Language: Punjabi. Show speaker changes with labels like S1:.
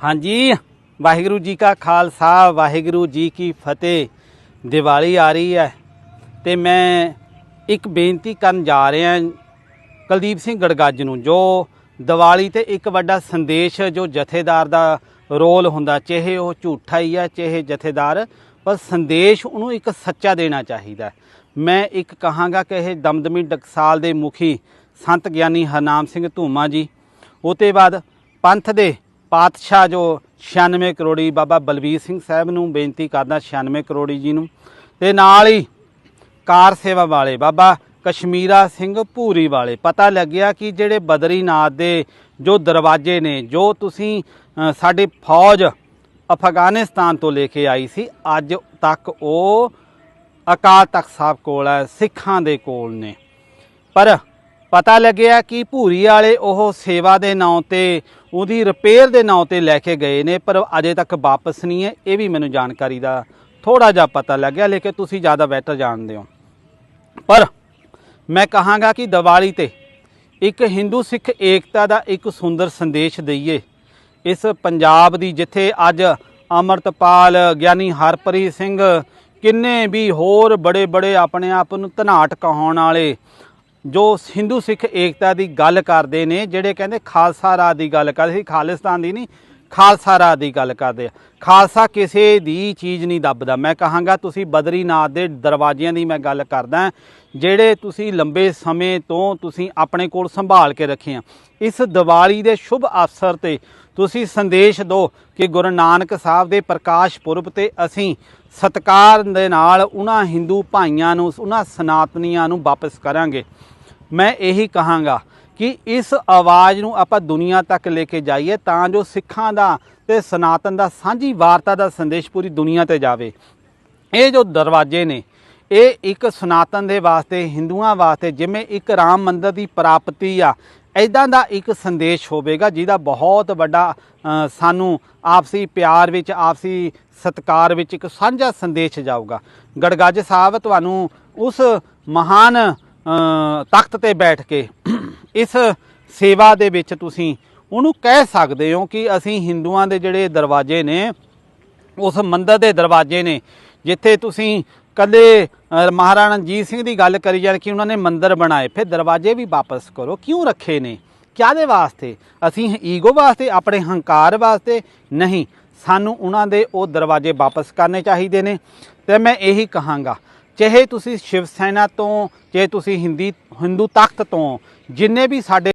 S1: ਹਾਂਜੀ, ਵਾਹਿਗੁਰੂ ਜੀ ਕਾ ਖਾਲਸਾ, ਵਾਹਿਗੁਰੂ ਜੀ ਕੀ ਫਤਿਹ। ਦੀਵਾਲੀ ਆ ਰਹੀ ਹੈ ਤੇ ਮੈਂ ਇੱਕ ਬੇਨਤੀ ਕਰਨ ਜਾ ਰਿਹਾ ਕੁਲਦੀਪ ਸਿੰਘ ਗੜਗੱਜ ਨੂੰ, ਜੋ ਦੀਵਾਲੀ ਤੇ ਇੱਕ ਵੱਡਾ ਸੰਦੇਸ਼, ਜੋ ਜਥੇਦਾਰ ਦਾ ਰੋਲ ਹੁੰਦਾ, ਚਾਹੇ ਉਹ ਝੂਠਾ ਹੀ ਹੈ, ਚਾਹੇ ਜਥੇਦਾਰ, ਪਰ ਸੰਦੇਸ਼ ਉਹਨੂੰ ਇੱਕ ਸੱਚਾ ਦੇਣਾ ਚਾਹੀਦਾ ਮੈਂ ਇੱਕ ਕਹਾਂਗਾ ਕਿ ਇਹ ਦਮਦਮੀ ਟਕਸਾਲ ਦੇ ਮੁਖੀ ਸੰਤ ਗਿਆਨੀ ਹਰਨਾਮ ਸਿੰਘ ਧੂਮਾ ਜੀ ਉਹ ਤੋਂ ਬਾਅਦ ਪੰਥ ਦੇ ਪਾਤਸ਼ਾਹ ਜੋ 96 ਕਰੋੜੀ ਬਾਬਾ ਬਲਬੀਰ ਸਿੰਘ ਸਾਹਿਬ ਨੂੰ ਬੇਨਤੀ ਕਰਦਾ 96 ਕਰੋੜੀ ਜੀ ਨੂੰ। ਤੇ ਨਾਲ ਹੀ ਕਾਰ ਸੇਵਾ ਵਾਲੇ ਬਾਬਾ ਕਸ਼ਮੀਰਾ ਸਿੰਘ ਭੂਰੀ ਵਾਲੇ ਪਤਾ ਲੱਗਿਆ ਕਿ ਜਿਹੜੇ ਬਦਰੀਨਾਥ ਦੇ ਜੋ ਦਰਵਾਜ਼ੇ ਨੇ ਜੋ ਤੁਸੀਂ ਅ, ਸਾਡੀ ਫੌਜ ਅਫਗਾਨਿਸਤਾਨ ਤੋਂ ਲੈ ਕੇ ਆਈ ਸੀ ਅੱਜ ਤੱਕ ਉਹ ਅਕਾਲ ਤਖਤ ਸਾਹਿਬ ਕੋਲ ਹੈ ਸਿੱਖਾਂ ਦੇ ਕੋਲ ਨੇ। ਪਰ ਪਤਾ ਲੱਗਿਆ ਕਿ ਭੂਰੀ ਵਾਲੇ ਉਹ ਸੇਵਾ ਦੇ ਨਾਂ ਤੇ, ਉਹਦੀ ਰਿਪੇਅਰ ਦੇ ਨਾਂ ਤੇ ਲੈ ਕੇ ਗਏ ਨੇ, ਪਰ ਅਜੇ ਤੱਕ ਵਾਪਸ ਨਹੀਂ ਹੈ ਇਹ ਵੀ ਮੈਨੂੰ ਜਾਣਕਾਰੀ ਦਾ ਥੋੜਾ ਜਿਹਾ ਪਤਾ ਲੱਗਿਆ, ਲੇਕਿਨ ਤੁਸੀਂ ਜ਼ਿਆਦਾ ਬੈਟਰ ਜਾਣਦੇ ਹੋ। ਪਰ ਮੈਂ ਕਹਾਂਗਾ ਕਿ ਦੀਵਾਲੀ ਤੇ ਇੱਕ ਹਿੰਦੂ ਸਿੱਖ ਏਕਤਾ ਦਾ ਇੱਕ ਸੁੰਦਰ ਸੰਦੇਸ਼ ਦਈਏ। ਇਸ ਪੰਜਾਬ ਦੀ ਜਿੱਥੇ ਅੱਜ ਅਮਰਤਪਾਲ, ਗਿਆਨੀ ਹਰਪ੍ਰੀਤ ਸਿੰਘ, ਕਿੰਨੇ ਵੀ ਹੋਰ ਬੜੇ ਬੜੇ ਆਪਣੇ ਆਪ ਨੂੰ ਧਨਾਟ ਕਹਾਉਣ ਵਾਲੇ ਜੋ ਹਿੰਦੂ ਸਿੱਖ ਏਕਤਾ ਦੀ ਗੱਲ ਕਰਦੇ ਨੇ, ਜਿਹੜੇ ਕਹਿੰਦੇ ਖਾਲਸਾ ਰਾਜ ਦੀ ਗੱਲ ਕਰਦੇ ਸੀ, ਖਾਲਿਸਤਾਨ ਦੀ ਨਹੀਂ ਖਾਲਸਾ ਰਾਜ ਦੀ ਗੱਲ ਕਰਦੇ ਆ। ਖਾਲਸਾ ਕਿਸੇ ਦੀ ਚੀਜ਼ ਨਹੀਂ ਦੱਬਦਾ। ਮੈਂ ਕਹਾਂਗਾ ਤੁਸੀਂ ਬਦਰੀਨਾਥ ਦੇ ਦਰਵਾਜ਼ਿਆਂ ਦੀ ਮੈਂ ਗੱਲ ਕਰਦਾ ਜਿਹੜੇ ਤੁਸੀਂ ਲੰਬੇ ਸਮੇਂ ਤੋਂ ਤੁਸੀਂ ਆਪਣੇ ਕੋਲ ਸੰਭਾਲ ਕੇ ਰੱਖੇ ਆ। ਇਸ ਦੀਵਾਲੀ ਦੇ ਸ਼ੁਭ ਅਵਸਰ ਤੇ ਤੁਸੀਂ ਸੰਦੇਸ਼ ਦਿਓ ਕਿ ਗੁਰੂ ਨਾਨਕ ਸਾਹਿਬ ਦੇ ਪ੍ਰਕਾਸ਼ ਪੁਰਬ ਤੇ ਅਸੀਂ ਸਤਕਾਰ ਦੇ ਨਾਲ ਉਹਨਾਂ ਹਿੰਦੂ ਭਾਈਆਂ ਨੂੰ, ਉਹਨਾਂ ਸਨਾਤਨੀਆਂ ਨੂੰ ਵਾਪਸ ਕਰਾਂਗੇ। ਮੈਂ ਇਹੀ ਕਹਾਂਗਾ ਕਿ ਇਸ ਆਵਾਜ਼ ਨੂੰ ਆਪਾਂ ਦੁਨੀਆ ਤੱਕ ਲੈ ਕੇ ਜਾਈਏ ਤਾਂ ਜੋ ਸਿੱਖਾਂ ਦਾ ਤੇ ਸਨਾਤਨ ਦਾ ਸਾਂਝੀ ਵਾਰਤਾ ਦਾ ਸੰਦੇਸ਼ ਪੂਰੀ ਦੁਨੀਆ ਤੇ ਜਾਵੇ। ਇਹ ਜੋ ਦਰਵਾਜ਼ੇ ਨੇ, ਇਹ ਇੱਕ ਸਨਾਤਨ ਦੇ ਵਾਸਤੇ, ਹਿੰਦੂਆਂ ਵਾਸਤੇ, ਜਿਵੇਂ ਇੱਕ ਰਾਮ ਮੰਦਰ ਦੀ ਪ੍ਰਾਪਤੀ ਆ ਐਦਾਂ ਦਾ ਇੱਕ ਸੰਦੇਸ਼ ਹੋਵੇਗਾ ਜਿਹਦਾ ਬਹੁਤ ਵੱਡਾ ਸਾਨੂੰ ਆਪਸੀ ਪਿਆਰ ਵਿੱਚ, ਆਪਸੀ ਸਤਕਾਰ ਵਿੱਚ ਇੱਕ ਸਾਂਝਾ ਸੰਦੇਸ਼ ਜਾਊਗਾ। ਗੜਗੱਜ ਸਾਹਿਬ, ਤੁਹਾਨੂੰ ਉਸ ਮਹਾਨ ਤਖਤ ਤੇ ਬੈਠ ਕੇ ਇਸ ਸੇਵਾ ਦੇ ਵਿੱਚ ਤੁਸੀਂ ਉਹਨੂੰ ਕਹਿ ਸਕਦੇ ਹੋ ਕਿ ਅਸੀਂ ਹਿੰਦੂਆਂ ਦੇ ਜਿਹੜੇ ਦਰਵਾਜ਼ੇ ਨੇ, ਉਸ ਮੰਦਰ ਦੇ ਦਰਵਾਜ਼ੇ ਨੇ, ਜਿੱਥੇ ਤੁਸੀਂ ਕਦੇ ਮਹਾਰਾਣਾ ਰਣਜੀਤ ਸਿੰਘ ਦੀ ਗੱਲ ਕਰੀ ਜਾਣ ਕਿ ਉਹਨਾਂ ਨੇ ਮੰਦਰ ਬਣਾਏ, ਫਿਰ ਦਰਵਾਜ਼ੇ ਵੀ ਵਾਪਸ ਕਰੋ, ਕਿਉਂ ਰੱਖੇ ਨੇ? ਕਿਆਦੇ ਵਾਸਤੇ? ਅਸੀਂ ਈਗੋ ਵਾਸਤੇ, ਆਪਣੇ ਹੰਕਾਰ ਵਾਸਤੇ ਨਹੀਂ। ਸਾਨੂੰ ਉਹਨਾਂ ਦੇ ਉਹ ਦਰਵਾਜ਼ੇ ਵਾਪਸ ਕਰਨੇ ਚਾਹੀਦੇ ਨੇ। ਤੇ ਮੈਂ ਇਹੀ ਕਹਾਂਗਾ ਚਾਹੇ ਤੁਸੀਂ ਸ਼ਿਵ ਸੈਨਾ ਤੋਂ ਚਾਹੇ ਤੁਸੀਂ ਹਿੰਦੀ ਹਿੰਦੂ ਤਖਤ ਤੋਂ ਜਿੰਨੇ ਵੀ ਸਾਡੇ